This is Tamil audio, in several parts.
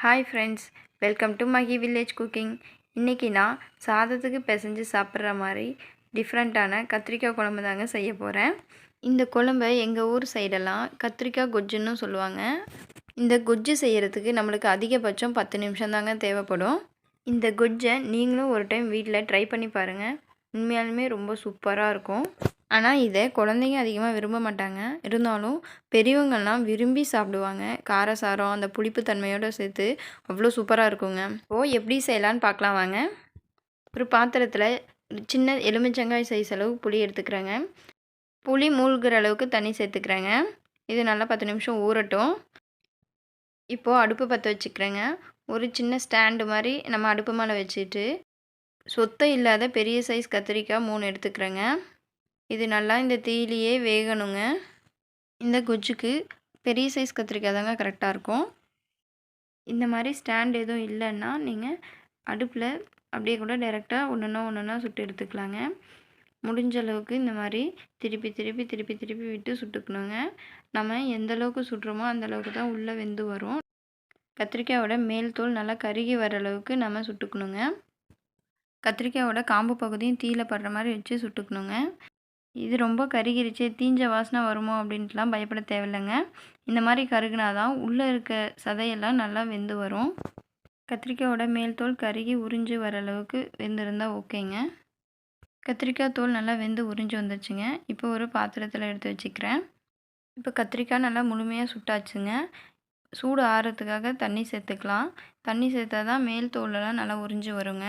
Hi friends welcome to Magi village cooking இன்றைக்கி நான் சாதத்துக்கு பிசைஞ்சு சாப்பிட்ற மாதிரி டிஃப்ரெண்ட்டான கத்திரிக்காய் குழம்பு தாங்க செய்ய போகிறேன் இந்த குழம்பை எங்கள் ஊர் சைடெல்லாம் கத்திரிக்காய் கொஜ்ஜுன்னு சொல்லுவாங்க. இந்த கொஜ்ஜு செய்கிறதுக்கு நம்மளுக்கு அதிகபட்சம் பத்து நிமிஷம் தாங்க தேவைப்படும். இந்த கொஜ்ஜை நீங்களும் ஒரு டைம் வீட்டில் ட்ரை பண்ணி பாருங்கள் உண்மையாலுமே ரொம்ப சூப்பராக இருக்கும். ஆனால் இதை குழந்தைங்க அதிகமாக விரும்ப மாட்டாங்க. இருந்தாலும் பெரியவங்கள்லாம் விரும்பி சாப்பிடுவாங்க. காரசாரம் அந்த புளிப்பு தன்மையோடு சேர்த்து அவ்வளோ சூப்பராக இருக்குங்க. ஓ எப்படி செய்யலான்னு பார்க்கலாம் வாங்க. ஒரு பாத்திரத்தில் சின்ன எலுமிச்சங்காய் சைஸ் அளவு புளி எடுத்துக்கிறேங்க. புளி மூழ்கிற அளவுக்கு தண்ணி சேர்த்துக்கிறேங்க. இது நல்லா பத்து நிமிஷம் ஊறட்டும். இப்போது அடுப்பு பற்ற வச்சுக்கிறேங்க. ஒரு சின்ன ஸ்டாண்டு மாதிரி நம்ம அடுப்பு மேலே வச்சுட்டு சொத்தை இல்லாத பெரிய சைஸ் கத்திரிக்காய் மூணு எடுத்துக்கிறேங்க. இது நல்லா இந்த தீயிலேயே வேகணுங்க. இந்த குஜ்ஜுக்கு பெரிய சைஸ் கத்திரிக்காய் தாங்க கரெக்டாக இருக்கும். இந்த மாதிரி ஸ்டாண்ட் எதுவும் இல்லைன்னா நீங்கள் அடுப்பில் அப்படியே கூட டைரெக்டாக ஒன்றுனா ஒன்றுனா சுட்டு எடுத்துக்கலாங்க. முடிஞ்ச அளவுக்கு இந்த மாதிரி திருப்பி திருப்பி திருப்பி திருப்பி விட்டு சுட்டுக்கணுங்க. நம்ம எந்த அளவுக்கு சுடுறோமோ அந்த அளவுக்கு தான் உள்ளே வெந்து வரும். கத்திரிக்காயோட மேல் தோல் நல்லா கருகி வர அளவுக்கு நம்ம சுட்டுக்கணுங்க. கத்திரிக்காயோட காம்பு பகுதியும் தீயில படுற மாதிரி வச்சு சுட்டுக்கணுங்க. இது ரொம்ப கருகிருச்சு தீஞ்ச வாசனை வருமோ அப்படின்ட்டுலாம் பயப்பட தேவையில்லைங்க. இந்த மாதிரி கருகினா தான் உள்ளே இருக்க சதையெல்லாம் நல்லா வெந்து வரும். கத்திரிக்காயோட மேல் தோல் கருகி உறிஞ்சு வர அளவுக்கு வெந்திருந்தால் ஓகேங்க. கத்திரிக்காய் தோல் நல்லா வெந்து உறிஞ்சு வந்துச்சுங்க இப்போ ஒரு பாத்திரத்தில் எடுத்து வச்சுக்கிறேன். இப்போ கத்திரிக்காய் நல்லா முழுமையாக சுட்டாச்சுங்க. சூடு ஆறுறதுக்காக தண்ணி சேர்த்துக்கலாம். தண்ணி சேர்த்தா தான் மேல் தோலெல்லாம் நல்லா உறிஞ்சு வருங்க.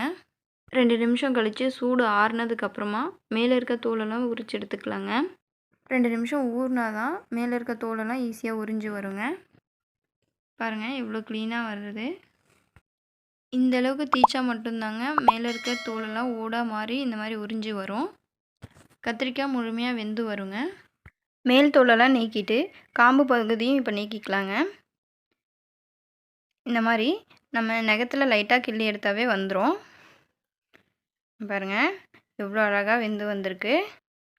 ரெண்டு நிமிஷம் கழித்து சூடு ஆறுனதுக்கப்புறமா மேலே இருக்க தோலெல்லாம் உரிச்சு எடுத்துக்கலாங்க. ரெண்டு நிமிஷம் ஊறினா தான் மேலே இருக்க தோலெல்லாம் ஈஸியாக உறிஞ்சு வருங்க. பாருங்கள் இவ்வளோ க்ளீனாக வருது. இந்த அளவுக்கு தீச்சா மட்டும்தாங்க மேலே இருக்க தோலெல்லாம் ஓடாக மாதிரி இந்த மாதிரி உறிஞ்சு வரும். கத்திரிக்காய் முழுமையாக வெந்து வருங்க. மேல் தோலெல்லாம் நீக்கிட்டு காம்பு பகுதியும் இப்போ நீக்கிக்கலாங்க. இந்த மாதிரி நம்ம நகத்தில் லைட்டாக கிள்ளி எடுத்தாவே வந்துடும் பாருங்கள் எவ்வளோ அழகாக வெந்து வந்திருக்கு.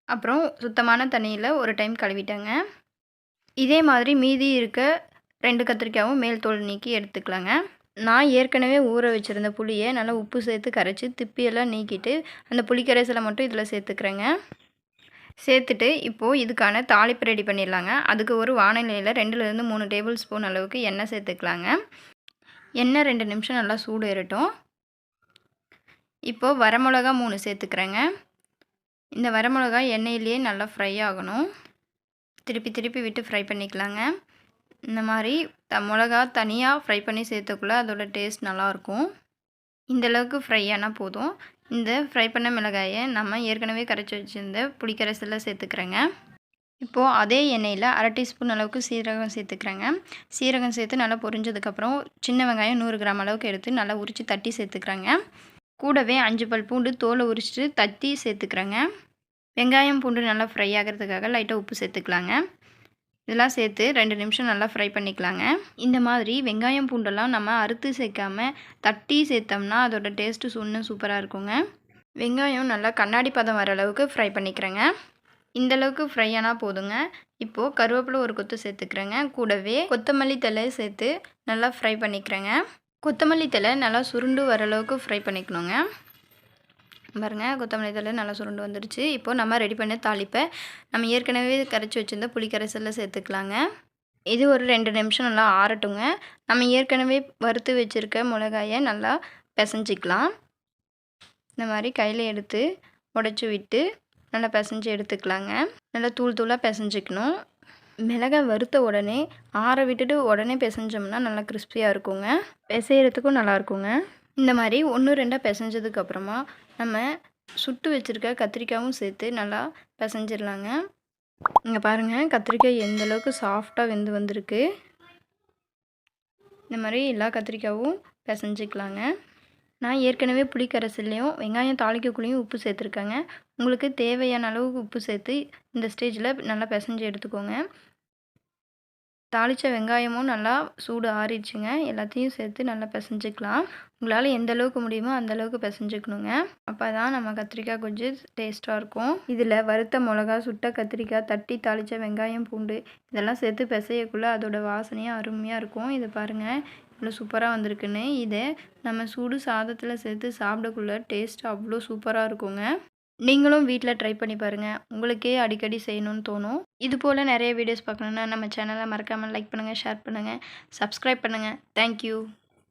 அப்புறம் சுத்தமான தண்ணியில் ஒரு டைம் கழுவிட்டேங்க. இதே மாதிரி மீதி இருக்க ரெண்டு கத்திரிக்காயும் மேல் தோல் நீக்கி எடுத்துக்கலாங்க. நான் ஏற்கனவே ஊற வச்சுருந்த புளியை நல்லா உப்பு சேர்த்து கரைச்சி திப்பியெல்லாம் நீக்கிட்டு அந்த புளி கரைசலை மட்டும் இதில் சேர்த்துக்கிறேங்க. சேர்த்துட்டு இப்போது இதுக்கான தாளிப்பு ரெடி பண்ணிடலாங்க. அதுக்கு ஒரு வானிலையில் ரெண்டுலேருந்து மூணு டேபிள் ஸ்பூன் அளவுக்கு எண்ணெய் சேர்த்துக்கலாங்க. எண்ணெய் ரெண்டு நிமிஷம் நல்லா சூடு ஏறட்டும். இப்போது வரமிளகா மூணு சேர்த்துக்கிறேங்க. இந்த வரமிளகா எண்ணெயிலேயே நல்லா ஃப்ரை ஆகணும். திருப்பி திருப்பி விட்டு ஃப்ரை பண்ணிக்கலாங்க. இந்த மாதிரி த மிளகா தனியாக ஃப்ரை பண்ணி சேர்த்துக்குள்ளே அதோட டேஸ்ட் நல்லாயிருக்கும். இந்தளவுக்கு ஃப்ரை ஆனால் போதும். இந்த ஃப்ரை பண்ண மிளகாயை நம்ம ஏற்கனவே கரைச்சி வச்சுருந்த புளிக்கரைசலில் சேர்த்துக்கிறேங்க. இப்போது அதே எண்ணெயில் அரை டீஸ்பூன் அளவுக்கு சீரகம் சேர்த்துக்கிறேங்க. சீரகம் சேர்த்து நல்லா பொரிஞ்சதுக்கப்புறம் சின்ன வெங்காயம் நூறு கிராம் அளவுக்கு எடுத்து நல்லா உரித்து தட்டி சேர்த்துக்கிறேங்க. கூடவே அஞ்சு பல் பூண்டு தோலை உரிச்சிட்டு தட்டி சேர்த்துக்கிறேங்க. வெங்காயம் பூண்டு நல்லா ஃப்ரை ஆகிறதுக்காக லைட்டாக உப்பு சேர்த்துக்கலாங்க. இதெல்லாம் சேர்த்து ரெண்டு நிமிஷம் நல்லா ஃப்ரை பண்ணிக்கலாங்க. இந்த மாதிரி வெங்காயம் பூண்டெல்லாம் நம்ம அறுத்து சேர்க்காம தட்டி சேர்த்தோம்னா அதோட டேஸ்ட்டு சொன்ன சூப்பராக இருக்குங்க. வெங்காயம் நல்லா கண்ணாடி பதம் வர அளவுக்கு ஃப்ரை பண்ணிக்கிறேங்க. இந்தளவுக்கு ஃப்ரை ஆனால் போதுங்க. இப்போது கருவேப்பிலை ஒரு கொத்து சேர்த்துக்கிறேங்க. கூடவே கொத்தமல்லி தலை சேர்த்து நல்லா ஃப்ரை பண்ணிக்கிறேங்க. கொத்தமல்லி தலை நல்லா சுருண்டு வர அளவுக்கு ஃப்ரை பண்ணிக்கணுங்க. பாருங்கள் கொத்தமல்லி தலை நல்லா சுருண்டு வந்துடுச்சு இப்போது நம்ம ரெடி பண்ண தாளிப்பை நம்ம ஏற்கனவே கரைச்சி வச்சுருந்த புளி கரைசலில் சேர்த்துக்கலாங்க. இது ஒரு ரெண்டு நிமிஷம் நல்லா ஆறட்டுங்க. நம்ம ஏற்கனவே வறுத்து வச்சுருக்க மிளகாயை நல்லா பிசைஞ்சிக்கலாம். இந்த மாதிரி கையில் எடுத்து உடச்சி விட்டு நல்லா பிசைஞ்சு எடுத்துக்கலாங்க. நல்லா தூள் தூளாக பிசைஞ்சிக்கணும். மிளகாய் வறுத்த உடனே ஆற விட்டுட்டு உடனே பிசைஞ்சோம்னா நல்லா கிறிஸ்பியாக இருக்குங்க. பிசைகிறதுக்கும் நல்லாயிருக்குங்க இந்த மாதிரி ஒன்று ரெண்டாக பிசைஞ்சதுக்கப்புறமா நம்ம சுட்டு வச்சுருக்க கத்திரிக்காயும் சேர்த்து நல்லா பிசைஞ்சிடலாங்க. இங்கே பாருங்கள் கத்திரிக்காய் எந்த அளவுக்கு சாஃப்டாக வெந்து வந்திருக்கு. இந்த மாதிரி எல்லா கத்திரிக்காயும் பிசைஞ்சிக்கலாங்க. நான் ஏற்கனவே புளிக்கரைசல்லையும் வெங்காயம் தாளிக்கக்குள்ளேயும் உப்பு சேர்த்துருக்கேங்க. உங்களுக்கு தேவையான அளவுக்கு உப்பு சேர்த்து இந்த ஸ்டேஜில் நல்லா பிசைஞ்சு எடுத்துக்கோங்க. தாளித்த வெங்காயமும் நல்லா சூடு ஆறிடுச்சுங்க. எல்லாத்தையும் சேர்த்து நல்லா பிசைஞ்சிக்கலாம். உங்களால் எந்த அளவுக்கு முடியுமோ அந்த அளவுக்கு பிசைஞ்சுக்கணுங்க. அப்போ தான் நம்ம கத்திரிக்காய் கொஞ்சம் டேஸ்ட்டாக இருக்கும். இதில் வறுத்த மிளகா சுட்ட கத்திரிக்காய் தட்டி தாளித்த வெங்காயம் பூண்டு இதெல்லாம் சேர்த்து பிசையக்குள்ளே அதோட வாசனையும் அருமையாக இருக்கும். இதை பாருங்கள் இவ்வளோ சூப்பராக வந்திருக்குன்னு. இதை நம்ம சூடு சாதத்தில் சேர்த்து சாப்பிடக்குள்ள டேஸ்ட் அவ்வளோ சூப்பராக இருக்குங்க. நீங்களும் வீட்டில் ட்ரை பண்ணி பாருங்கள் உங்களுக்கே அடிக்கடி செய்யணும்னு தோணும். இது போல் நிறைய வீடியோஸ் பார்க்கணுன்னா நம்ம சேனலை மறக்காமல் லைக் பண்ணுங்கள் ஷேர் பண்ணுங்கள் சப்ஸ்கிரைப் பண்ணுங்கள் தேங்க்யூ